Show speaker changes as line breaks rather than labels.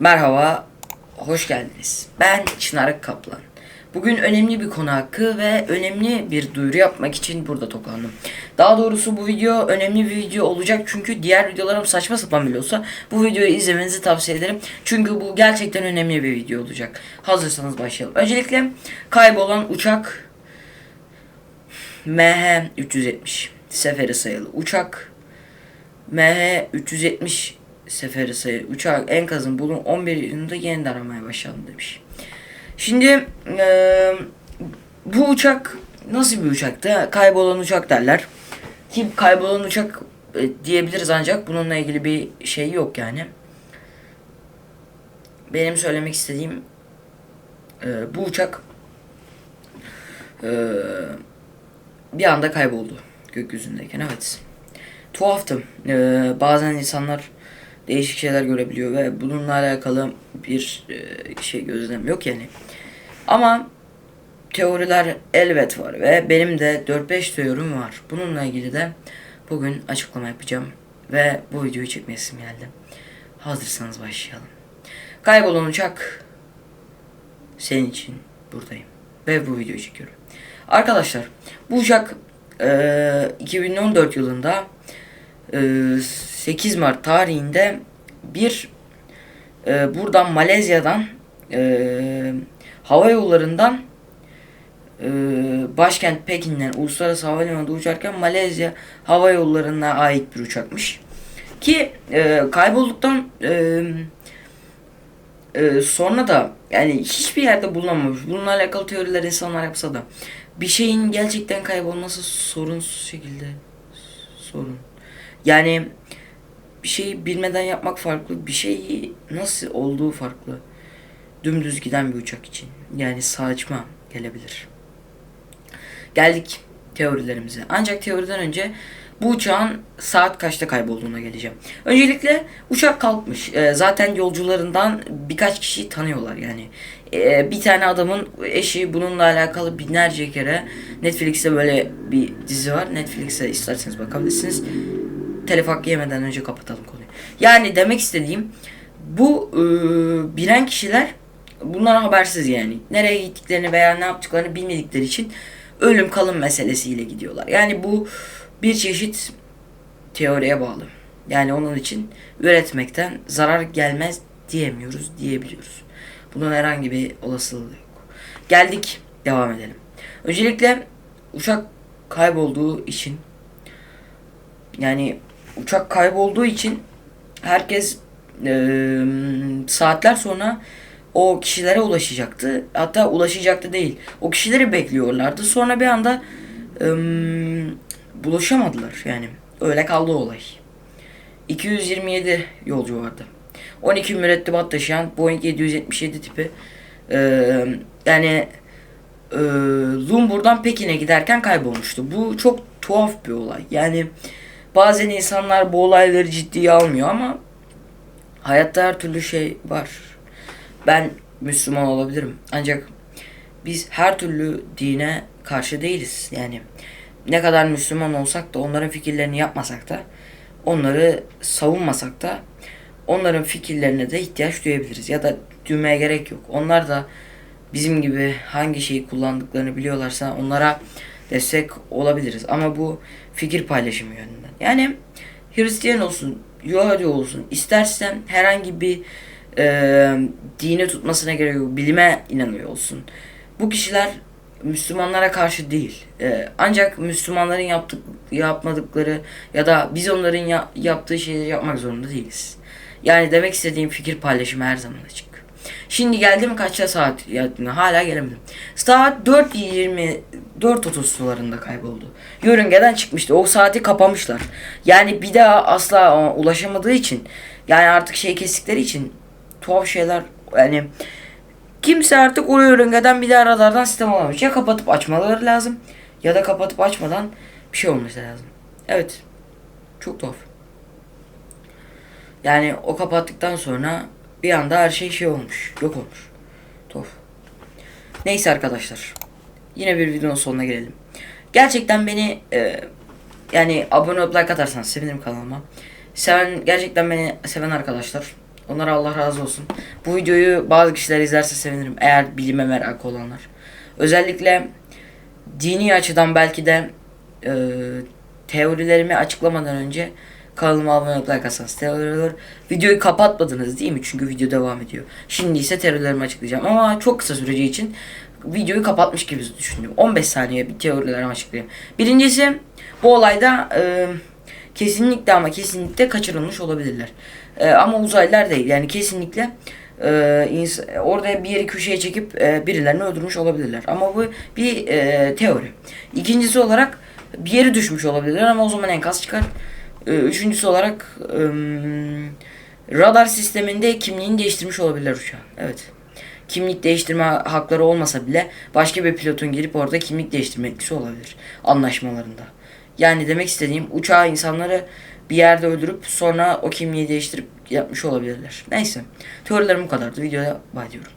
Merhaba, hoş geldiniz. Ben Çınar Kaplan. Bugün önemli bir konu hakkı ve önemli bir duyuru yapmak için burada toplandım. Daha doğrusu bu video önemli bir video olacak çünkü diğer videolarım saçma sapan bile olsa bu videoyu izlemenizi tavsiye ederim. Çünkü bu gerçekten önemli bir video olacak. Hazırsanız başlayalım. Öncelikle kaybolan uçak MH370 seferi sayılı uçak MH370 seferi sayılı uçak enkazın bulun 11 yılında yeniden aramaya başladım demiş. Şimdi eee, bu uçak nasıl bir uçaktı? Kaybolan uçak derler. Ki kaybolan uçak e, diyebiliriz ancak bununla ilgili bir şey yok yani. Benim söylemek istediğim e, bu uçak e, bir anda kayboldu gökyüzündeyken evet. Tuhaftım. E, bazen insanlar değişik şeyler görebiliyor ve bununla alakalı bir e, şey gözlem yok yani. Ama teoriler elbet var ve benim de 4-5 teorim var. Bununla ilgili de bugün açıklama yapacağım ve bu videoyu çekmeye isim geldi. Hazırsanız başlayalım. Kaybolan uçak senin için buradayım ve bu videoyu çekiyorum. Arkadaşlar bu uçak eee, 2014 yılında eee, 8 Mart tarihinde bir eee, buradan Malezya'dan eee, hava yollarından eee, başkent Pekin'den uluslararası havalimanında uçarken Malezya hava yollarına ait bir uçakmış. Ki eee, kaybolduktan eee, eee, sonra da yani hiçbir yerde bulunamamış. Bununla alakalı teoriler insanlar yapsa da bir şeyin gerçekten kaybolması sorunsuz şekilde sorun. Yani bir şeyi bilmeden yapmak farklı, bir şeyi nasıl olduğu farklı. Dümdüz giden bir uçak için. Yani saçma gelebilir. Geldik teorilerimize. Ancak teoriden önce bu uçağın saat kaçta kaybolduğuna geleceğim. Öncelikle uçak kalkmış. Ee, zaten yolcularından birkaç kişiyi tanıyorlar yani. Ee, bir tane adamın eşi bununla alakalı binlerce kere Netflix'te böyle bir dizi var. Netflix'e isterseniz bakabilirsiniz. Telef hakkı yemeden önce kapatalım konuyu. Yani demek istediğim bu e, bilen kişiler bundan habersiz yani. Nereye gittiklerini veya ne yaptıklarını bilmedikleri için ölüm kalım meselesiyle gidiyorlar. Yani bu bir çeşit teoriye bağlı. Yani onun için üretmekten zarar gelmez diyemiyoruz, diyebiliyoruz. Bunun herhangi bir olasılığı yok. Geldik, devam edelim. Öncelikle uçak kaybolduğu için yani uçak kaybolduğu için herkes eee, saatler sonra o kişilere ulaşacaktı. Hatta ulaşacaktı değil. O kişileri bekliyorlardı. Sonra bir anda eee, buluşamadılar yani. Öyle kaldı olay. 227 yolcu vardı. 12 mürettebat taşıyan Boeing 777 tipi eee, yani eee Lumbur'dan Pekin'e giderken kaybolmuştu. Bu çok tuhaf bir olay. Yani bazen insanlar bu olayları ciddiye almıyor ama hayatta her türlü şey var. Ben Müslüman olabilirim. Ancak biz her türlü dine karşı değiliz. Yani ne kadar Müslüman olsak da onların fikirlerini yapmasak da onları savunmasak da onların fikirlerine de ihtiyaç duyabiliriz. Ya da duymaya gerek yok. Onlar da bizim gibi hangi şeyi kullandıklarını biliyorlarsa onlara destek olabiliriz. Ama bu fikir paylaşımı yönünden. Yani Hristiyan olsun, Yahudi olsun, istersen herhangi bir e, dini tutmasına gerek yok. Bilime inanıyor olsun. Bu kişiler Müslümanlara karşı değil. E, ancak Müslümanların yaptık, yapmadıkları ya da biz onların ya- yaptığı şeyleri yapmak zorunda değiliz. Yani demek istediğim fikir paylaşımı her zaman açık. Şimdi geldim kaçta saat yattığına hala gelemedim. Saat 4.20 4.30 sularında kayboldu. Yörüngeden çıkmıştı. O saati kapamışlar. Yani bir daha asla ulaşamadığı için yani artık şey kestikleri için tuhaf şeyler yani kimse artık o yörüngeden bir daha radardan sistem alamış. Ya kapatıp açmaları lazım ya da kapatıp açmadan bir şey olması lazım. Evet. Çok tuhaf. Yani o kapattıktan sonra bir anda her şey şey olmuş. Yok olmuş. Tuhaf. Neyse arkadaşlar. Yine bir videonun sonuna gelelim. Gerçekten beni e, yani abone olup like atarsanız sevinirim kanalıma. Seven gerçekten beni seven arkadaşlar Onlara Allah razı olsun. Bu videoyu bazı kişiler izlerse sevinirim. Eğer bilime merakı olanlar. Özellikle dini açıdan belki de e, teorilerimi açıklamadan önce kanalıma abone olup like atsanız teoriler. Videoyu kapatmadınız değil mi? Çünkü video devam ediyor. Şimdi ise teorilerimi açıklayacağım ama çok kısa süreci için videoyu kapatmış gibi düşündüm. 15 saniye bir teorilerimi açıklayayım. Birincisi bu olayda e, kesinlikle ama kesinlikle kaçırılmış olabilirler. E, ama uzaylılar değil. Yani kesinlikle e, orada bir yeri köşeye çekip e, birilerini öldürmüş olabilirler. Ama bu bir e, teori. İkincisi olarak bir yeri düşmüş olabilirler ama o zaman enkaz çıkar. E, üçüncüsü olarak e, radar sisteminde kimliğini değiştirmiş olabilirler uçağın. Evet. Kimlik değiştirme hakları olmasa bile başka bir pilotun girip orada kimlik değiştirme etkisi olabilir anlaşmalarında. Yani demek istediğim uçağı insanları bir yerde öldürüp sonra o kimliği değiştirip yapmış olabilirler. Neyse. Teorilerim bu kadardı. Videoya bay diyorum.